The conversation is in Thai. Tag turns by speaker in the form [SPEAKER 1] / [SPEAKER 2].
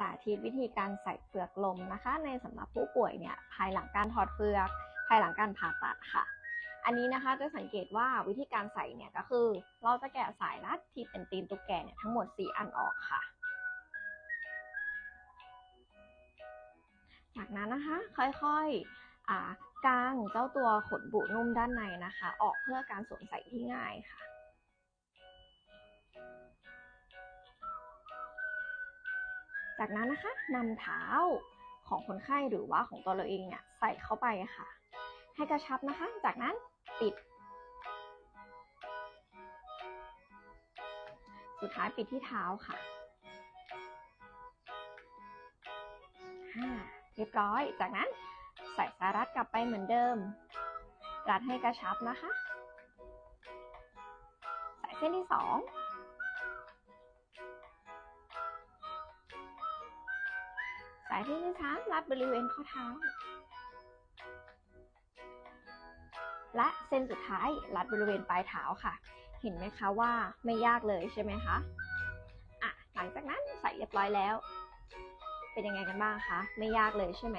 [SPEAKER 1] สาธิตวิธีการใส่เฟือกลมนะคะ ในสำหรับผู้ป่วยเนี่ยภายหลังการถอดเฟือก ภายหลังการผ่าตัดค่ะ อันนี้นะคะจะสังเกตว่าวิธีการใส่เนี่ยก็คือ เราจะแกะสายรัดที่เป็นตีนตุ๊กแกเนี่ยทั้งหมด 4 อันออกค่ะ จากนั้นนะคะค่อยๆอกางเจ้าตัวขนบุนุ่มด้านในนะคะ ออกเพื่อการสวมใส่ที่ง่ายค่ะ จากนั้นนะคะนำเท้าของคนไข้หรือว่าของตัวเราเองเนี่ยใส่เข้าไปค่ะ ให้กระชับนะคะ จากนั้นปิด สุดท้ายปิดที่เท้าค่ะเรียบร้อย จากนั้นใส่สารัดกลับไปเหมือนเดิม รัดให้กระชับนะคะ ใส่เส้นที่สอง สายที่นิ้วเท้ารัดบริเวณข้อเท้า และเส้นสุดท้ายรัดบริเวณปลายเท้าค่ะ เห็นไหมคะว่าไม่ยากเลยใช่ไหมคะอะหลังจากนั้นใส่เรียบร้อยแล้ว เป็นยังไงกันบ้างคะ ไม่ยากเลยใช่ไหม